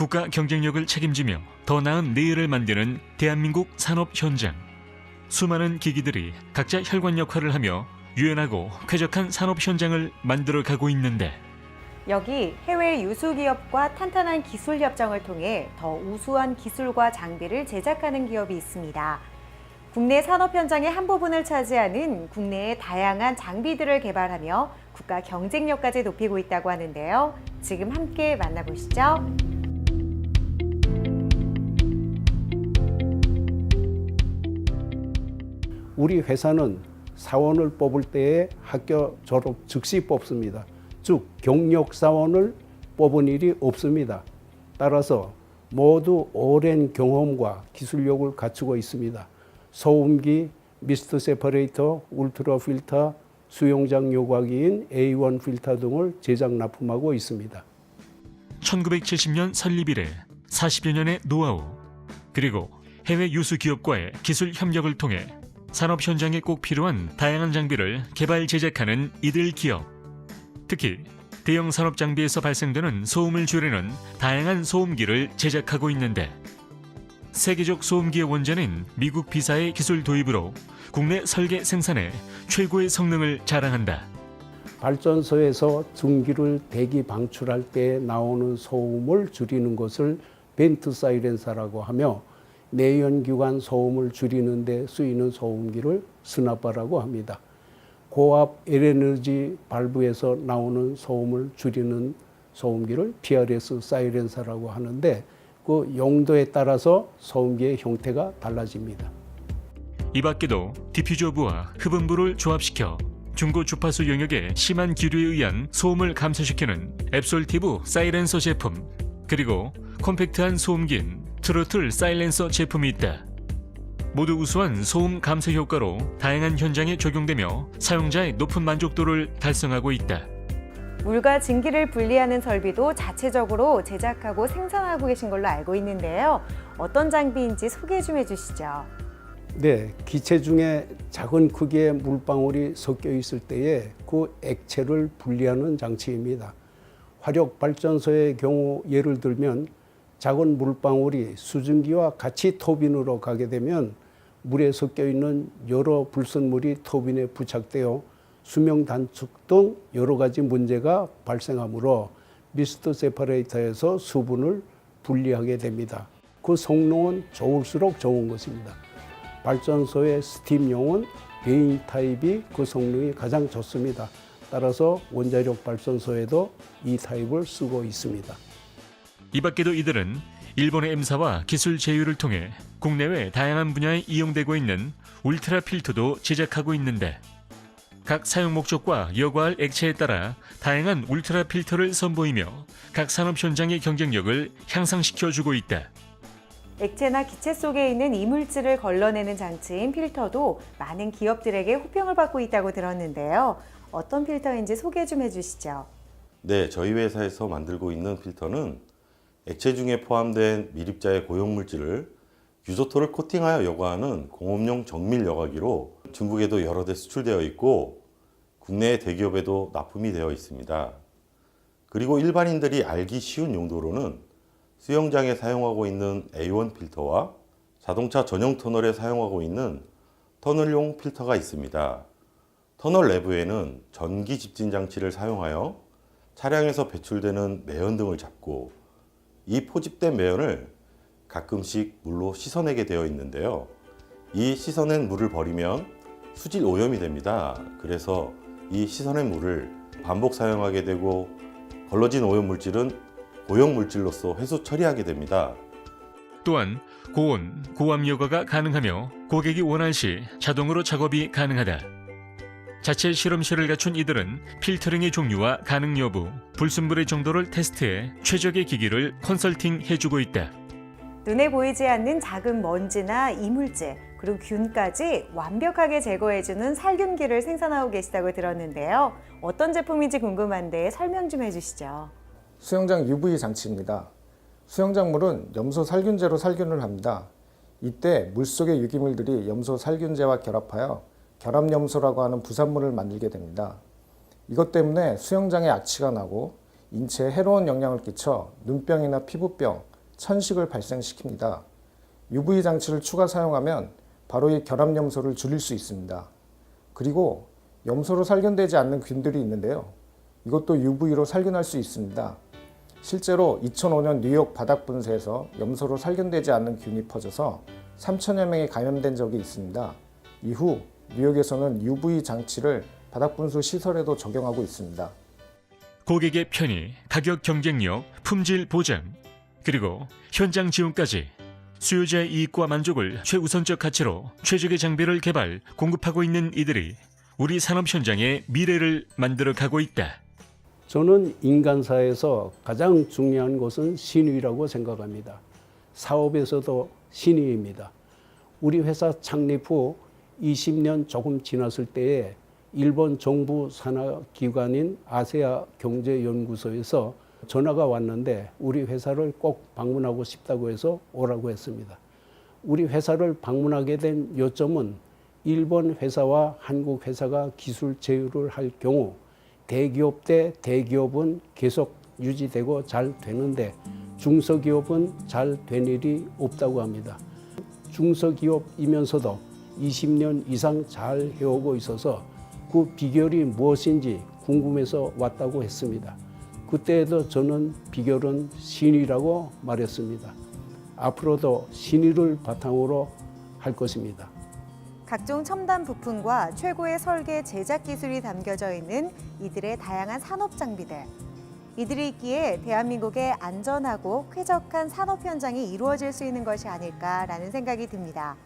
국가 경쟁력을 책임지며 더 나은 내일을 만드는 대한민국 산업 현장. 수많은 기기들이 각자 혈관 역할을 하며 유연하고 쾌적한 산업 현장을 만들어 가고 있는데 여기 해외 유수 기업과 탄탄한 기술 협정을 통해 더 우수한 기술과 장비를 제작하는 기업이 있습니다. 국내 산업 현장의 한 부분을 차지하는 국내의 다양한 장비들을 개발하며 국가 경쟁력까지 높이고 있다고 하는데요. 지금 함께 만나보시죠. 우리 회사는 사원을 뽑을 때에 학교 졸업 즉시 뽑습니다. 즉 경력 사원을 뽑은 일이 없습니다. 따라서 모두 오랜 경험과 기술력을 갖추고 있습니다. 소음기, 미스트 세퍼레이터, 울트라 필터, 수용장 요과기인 A1 필터 등을 제작 납품하고 있습니다. 1970년 설립 이래 40여 년의 노하우 그리고 해외 유수 기업과의 기술 협력을 통해 산업 현장에 꼭 필요한 다양한 장비를 개발 제작하는 이들 기업. 특히 대형 산업 장비에서 발생되는 소음을 줄이는 다양한 소음기를 제작하고 있는데 세계적 소음기의 원전인 미국 비사의 기술 도입으로 국내 설계 생산에 최고의 성능을 자랑한다. 발전소에서 증기를 대기 방출할 때 나오는 소음을 줄이는 것을 벤트 사이렌사라고 하며 내연기관 소음을 줄이는 데 쓰이는 소음기를 스나바라고 합니다. 고압 LNG 발브에서 나오는 소음을 줄이는 소음기를 PRS 사이렌사라고 하는데 그 용도에 따라서 소음기의 형태가 달라집니다. 이 밖에도 디퓨저부와 흡음부를 조합시켜 중고 주파수 영역의 심한 기류에 의한 소음을 감소시키는 앱솔티브 사이렌서 제품 그리고 콤팩트한 소음기인 트로틀 사이렌서 제품이 있다. 모두 우수한 소음 감소 효과로 다양한 현장에 적용되며 사용자의 높은 만족도를 달성하고 있다. 물과 증기를 분리하는 설비도 자체적으로 제작하고 생산하고 계신 걸로 알고 있는데요. 어떤 장비인지 소개 좀 해주시죠. 네, 기체 중에 작은 크기의 물방울이 섞여 있을 때에 그 액체를 분리하는 장치입니다. 화력 발전소의 경우 예를 들면 작은 물방울이 수증기와 같이 터빈으로 가게 되면 물에 섞여 있는 여러 불순물이 터빈에 부착되어 수명 단축 등 여러 가지 문제가 발생하므로 미스트 세퍼레이터에서 수분을 분리하게 됩니다. 그 성능은 좋을수록 좋은 것입니다. 발전소의 스팀용은 베인 타입이 그 성능이 가장 좋습니다. 따라서 원자력 발전소에도 이 타입을 쓰고 있습니다. 이 밖에도 이들은 일본의 M사와 기술 제휴를 통해 국내외 다양한 분야에 이용되고 있는 울트라 필터도 제작하고 있는데 각 사용 목적과 여과할 액체에 따라 다양한 울트라 필터를 선보이며 각 산업 현장의 경쟁력을 향상시켜 주고 있다. 액체나 기체 속에 있는 이물질을 걸러내는 장치인 필터도 많은 기업들에게 호평을 받고 있다고 들었는데요. 어떤 필터인지 소개 좀 해주시죠. 네, 저희 회사에서 만들고 있는 필터는 액체 중에 포함된 미립자의 고용물질을 유소토를 코팅하여 여과하는 공업용 정밀 여과기로 중국에도 여러 대 수출되어 있고 국내 대기업에도 납품이 되어 있습니다. 그리고 일반인들이 알기 쉬운 용도로는 수영장에 사용하고 있는 A1 필터와 자동차 전용 터널에 사용하고 있는 터널용 필터가 있습니다. 터널 내부에는 전기 집진 장치를 사용하여 차량에서 배출되는 매연 등을 잡고 이 포집된 매연을 가끔씩 물로 씻어내게 되어 있는데요. 이 씻어낸 물을 버리면 수질 오염이 됩니다. 그래서 이 씻어낸 물을 반복 사용하게 되고 걸러진 오염 물질은 고용 물질로서 회수 처리하게 됩니다. 또한 고온, 고압 여과가 가능하며 고객이 원할 시 자동으로 작업이 가능하다. 자체 실험실을 갖춘 이들은 필터링의 종류와 가능 여부, 불순물의 정도를 테스트해 최적의 기기를 컨설팅 해주고 있다. 눈에 보이지 않는 작은 먼지나 이물질, 그리고 균까지 완벽하게 제거해주는 살균기를 생산하고 계시다고 들었는데요. 어떤 제품인지 궁금한데 설명 좀 해주시죠. 수영장 UV 장치입니다. 수영장물은 염소 살균제로 살균을 합니다. 이때 물속의 유기물들이 염소 살균제와 결합하여 결합염소라고 하는 부산물을 만들게 됩니다. 이것 때문에 수영장에 악취가 나고 인체에 해로운 영향을 끼쳐 눈병이나 피부병, 천식을 발생시킵니다. UV 장치를 추가 사용하면 바로 이 결합 염소를 줄일 수 있습니다. 그리고 염소로 살균되지 않는 균들이 있는데요. 이것도 UV로 살균할 수 있습니다. 실제로 2005년 뉴욕 바닥 분쇄에서 염소로 살균되지 않는 균이 퍼져서 3천여 명이 감염된 적이 있습니다. 이후 뉴욕에서는 UV 장치를 바닥 분수 시설에도 적용하고 있습니다. 고객의 편의, 가격 경쟁력, 품질 보장, 그리고 현장 지원까지 수요자의 이익과 만족을 최우선적 가치로 최적의 장비를 개발, 공급하고 있는 이들이 우리 산업 현장의 미래를 만들어 가고 있다. 저는 인간사에서 가장 중요한 것은 신의라고 생각합니다. 사업에서도 신의입니다. 우리 회사 창립 후 20년 조금 지났을 때에 일본 정부 산하 기관인 아세아 경제연구소에서 전화가 왔는데 우리 회사를 꼭 방문하고 싶다고 해서 오라고 했습니다. 우리 회사를 방문하게 된 요점은 일본 회사와 한국 회사가 기술 제휴를 할 경우 대기업 대 대기업은 계속 유지되고 잘 되는데 중소기업은 잘 된 일이 없다고 합니다. 중소기업이면서도 20년 이상 잘 해오고 있어서 그 비결이 무엇인지 궁금해서 왔다고 했습니다. 그때에도 저는 비결은 신의라고 말했습니다. 앞으로도 신의를 바탕으로 할 것입니다. 각종 첨단 부품과 최고의 설계 제작 기술이 담겨져 있는 이들의 다양한 산업 장비들. 이들이 있기에 대한민국의 안전하고 쾌적한 산업 현장이 이루어질 수 있는 것이 아닐까라는 생각이 듭니다.